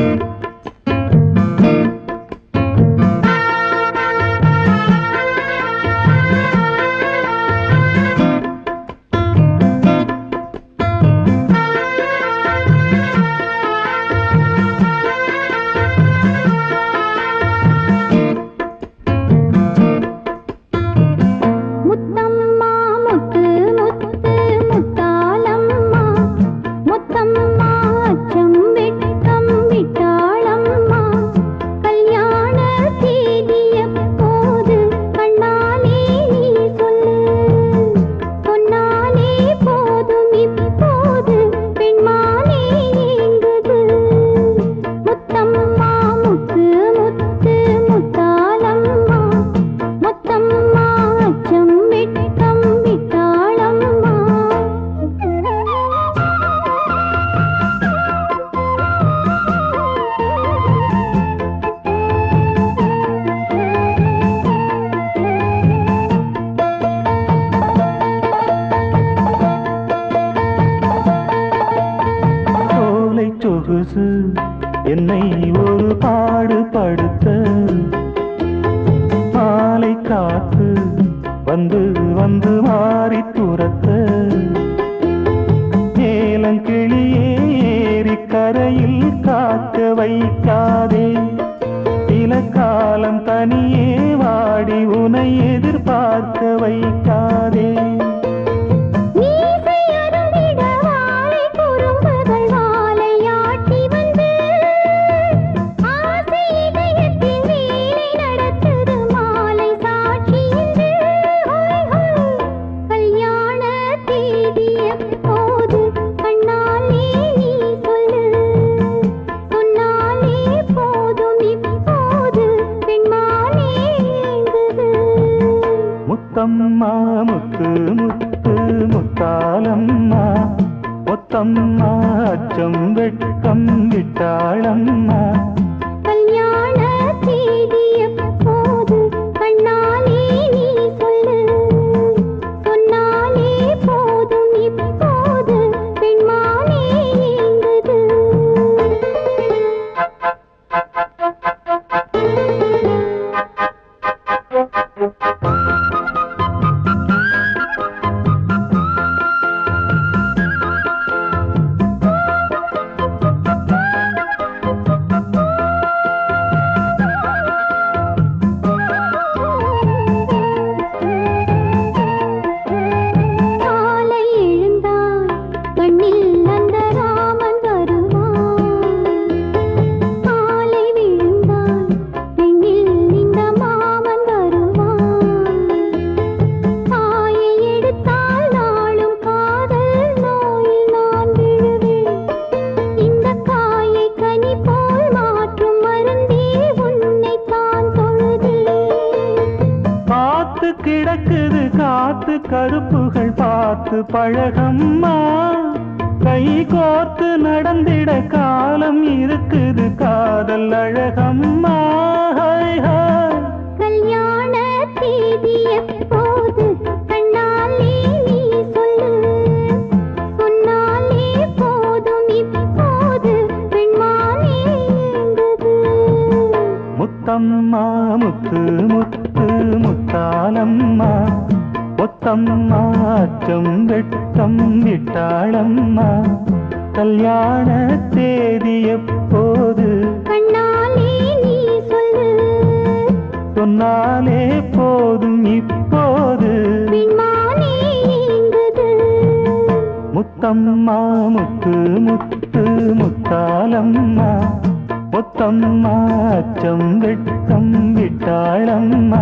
முத்தம்மா சொகுசு என்னை ஒரு பாடுபடுத்த. மாலை காத்து வந்து வந்து மாறி துரத்த. மேலங்கிளியே ஏறி கரையில் காக்க வைக்காதே. சில காலம் தனியே வாடி உனை எதிர்பார்க்க வைக்காதே. முத்தம்மா முத்து முத்து முத்தாலம்மா முத்தம்மா அச்சம் வெட்கம் விட்டாளம்மா. காத்து கிடக்குது காத்து கருப்புகள் பார்த்து பழகம்மா. கை கோர்த்து நடந்திட காலம் இருக்குது காதல் அழகம்மா. முத்தம்மா முத்து முத்து முத்தாலம்மா முத்தம்மா அச்சம் வெட்கம் விட்டாளம்மா. கல்யாண தேதி எப்போது? கண்ணாலே நீ சொல்லு. சொன்னாலே போதும் இப்போது. முத்தம்மா முத்து முத்து முத்தாலம்மா முத்தம்மா அச்சம் வெட்கம் விட்டாளம்மா